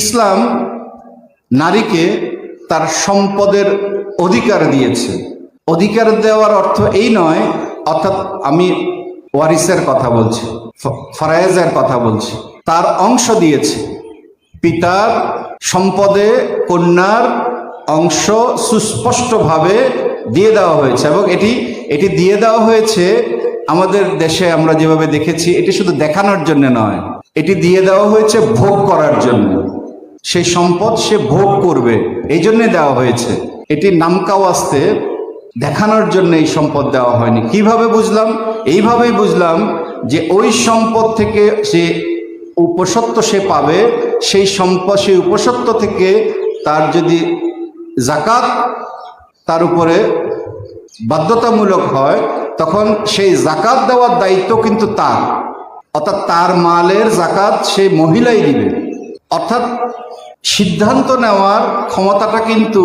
ইসলাম নারীকে তার সম্পদের অধিকার দিয়েছে। অধিকার দেওয়ার অর্থ এই নয়, অর্থাৎ আমি ওয়ারিসের কথা বলছি ফরায়েজের কথা বলছি। তার অংশ দিয়েছে। পিতার সম্পদে কন্যার অংশ সুস্পষ্টভাবে দিয়ে দেওয়া হয়েছে এবং এটি এটি দিয়ে দেওয়া হয়েছে আমাদের দেশে আমরা যেভাবে দেখেছি, এটি শুধু দেখানোর জন্য নয়, এটি দিয়ে দেওয়া হয়েছে ভোগ করার জন্য। সেই সম্পদ সে ভোগ করবে। এই জন্যে দেওয়া হয়েছে। এটি নামকাওয়াস্তে দেখানোর জন্য এই সম্পদ দেওয়া হয়নি। কীভাবে বুঝলাম? এইভাবেই বুঝলাম যে ওই সম্পদ থেকে সে উপসত্ব সে পাবে, সেই সম্পদ, সেই উপসত্ব থেকে তার যদি জাকাত তার উপরে বাধ্যতামূলক হয়, তখন সেই জাকাত দেওয়ার দায়িত্ব কিন্তু তার। অর্থাৎ তার মালের জাকাত সেই মহিলাই দিবে। অর্থাৎ সিদ্ধান্ত নেওয়ার ক্ষমতাটা কিন্তু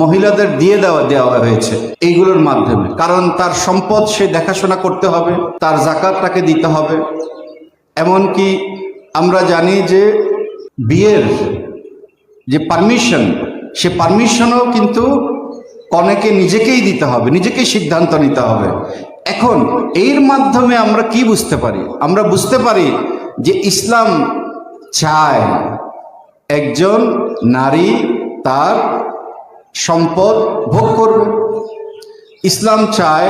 মহিলাদের দিয়ে দেওয়া দেওয়া হয়েছে এইগুলোর মাধ্যমে। কারণ তার সম্পদ সে দেখাশোনা করতে হবে, তার জাকাত তাকে দিতে হবে। এমনকি আমরা জানি যে বিয়ের যে পারমিশন, সে পারমিশনও কিন্তু কনেকে নিজেকেই দিতে হবে, নিজেকেই সিদ্ধান্ত নিতে হবে। এখন এর মাধ্যমে আমরা কি বুঝতে পারি? আমরা বুঝতে পারি যে ইসলাম চায়। একজন নারী তার সম্পদ ভোগ করবে। ইসলাম চায়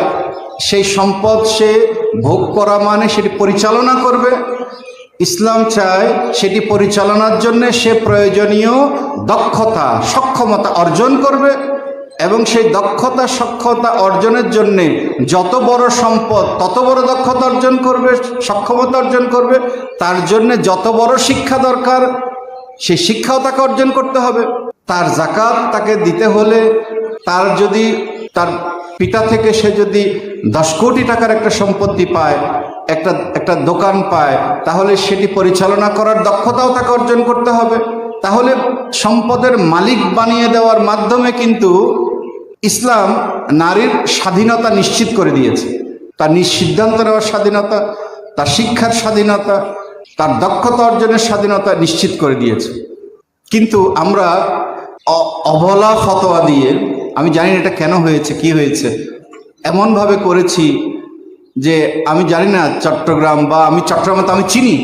সেই সম্পদ সে ভোগ করা মানে সেটি পরিচালনা করবে। ইসলাম চায় সেটি পরিচালনার জন্য সে প্রয়োজনীয় দক্ষতা, সক্ষমতা অর্জন করবে। এবং সেই দক্ষতা, সক্ষমতা অর্জনের জন্য যত বড় সম্পদ, তত বড় দক্ষতা অর্জন করবে, সক্ষমতা অর্জন করবে, তার জন্য যত বড় শিক্ষা দরকার, সেই শিক্ষাও তাকে অর্জন করতে হবে। তার জাকাত তাকে দিতে হলে তার যদি, তার পিতা থেকে সে যদি দশ কোটি টাকার একটা সম্পত্তি পায়, একটা একটা দোকান পায়, তাহলে সেটি পরিচালনা করার দক্ষতাও তাকে অর্জন করতে হবে। তাহলে সম্পদের মালিক বানিয়ে দেওয়ার মাধ্যমে কিন্তু ইসলাম নারীর স্বাধীনতা নিশ্চিত করে দিয়েছে। তার সিদ্ধান্ত নেওয়ার স্বাধীনতা, তার শিক্ষার স্বাধীনতা, তার দক্ষতা অর্জনের স্বাধীনতা নিশ্চিত করে দিয়েছে। কিন্তু আমরা অবলা ফতোয়া দিয়ে, আমি জানি না এটা কেন হয়েছে, কি হয়েছে, এমনভাবে করেছি যে আমি জানি না চট্টগ্রাম বা আমি চট্টগ্রামে তো আমি চিনি।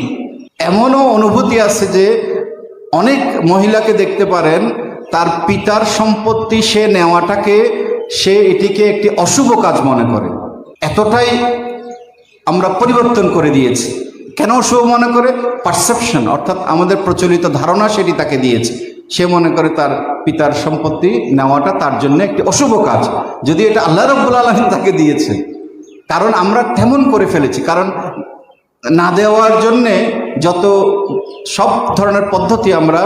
এমনও অনুভূতি আছে যে অনেক মহিলাকে দেখতে পারেন, তার পিতার সম্পত্তি সে নেওয়াটাকে সে এটিকে একটি অশুভ কাজ মনে করে। এতটাই আমরা পরিবর্তন করে দিয়েছি। কেন অশুভ মনে করে? পারসেপশন অর্থাৎ আমাদের প্রচলিত ধারণা সেটি তাকে দিয়েছে। সে মনে করে তার পিতার সম্পত্তি নেওয়াটা তার জন্য একটি অশুভ কাজ। যদি এটা আল্লাহ রব্বুল আলমিন তাকে দিয়েছে, কারণ আমরা তেমন করে ফেলেছি। কারণ না দেওয়ার জন্যে যত সব ধরনের পদ্ধতি আমরা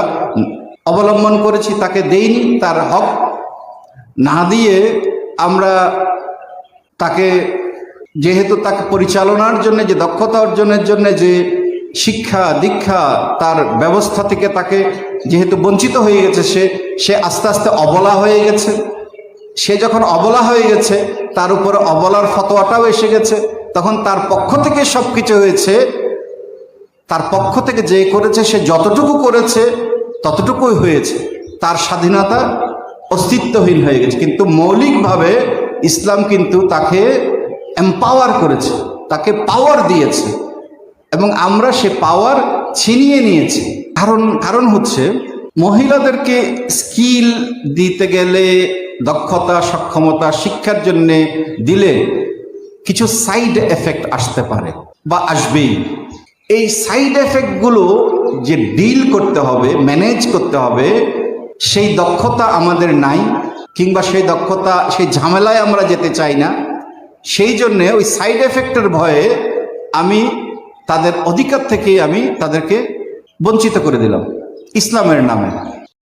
অবলম্বন করেছি, তাকে দেইনি, তার হক না দিয়ে আমরা তাকে, যেহেতু তাকে পরিচালনার জন্য, যে দক্ষতা অর্জনের জন্য, যে শিক্ষা, দীক্ষা, তার ব্যবস্থা থেকে তাকে যেহেতু বঞ্চিত হয়ে গেছে, সে সে আস্তে আস্তে অবলা হয়ে গেছে। সে যখন অবলা হয়ে গেছে, তার উপরে অবলার ফতোয়াটাও এসে গেছে। তখন তার পক্ষ থেকে সব কিছু হয়েছে। তার পক্ষ থেকে যে করেছে, সে যতটুকু করেছে, ততটুকুই হয়েছে। তার স্বাধীনতা অস্তিত্বহীন হয়ে গেছে। কিন্তু মৌলিকভাবে ইসলাম কিন্তু তাকে এম্পাওয়ার করেছে, তাকে পাওয়ার দিয়েছে। এবং আমরা সে পাওয়ার ছিনিয়ে নিয়েছি। কারণ কারণ হচ্ছে, মহিলাদেরকে স্কিল দিতে গেলে দক্ষতা, সক্ষমতা, শিক্ষার জন্যে দিলে কিছু সাইড এফেক্ট আসতে পারে বা আসবেই। এই সাইড এফেক্টগুলো যে ডিল করতে হবে ম্যানেজ করতে হবে, সেই দক্ষতা আমাদের নাই, কিংবা সেই দক্ষতা, সেই ঝামেলায় আমরা যেতে চাই না। সেই জন্যে ওই সাইড এফেক্টের ভয়ে আমি তাদের অধিকার থেকে আমি তাদেরকে বঞ্চিত করে দিলাম, ইসলামের নামে।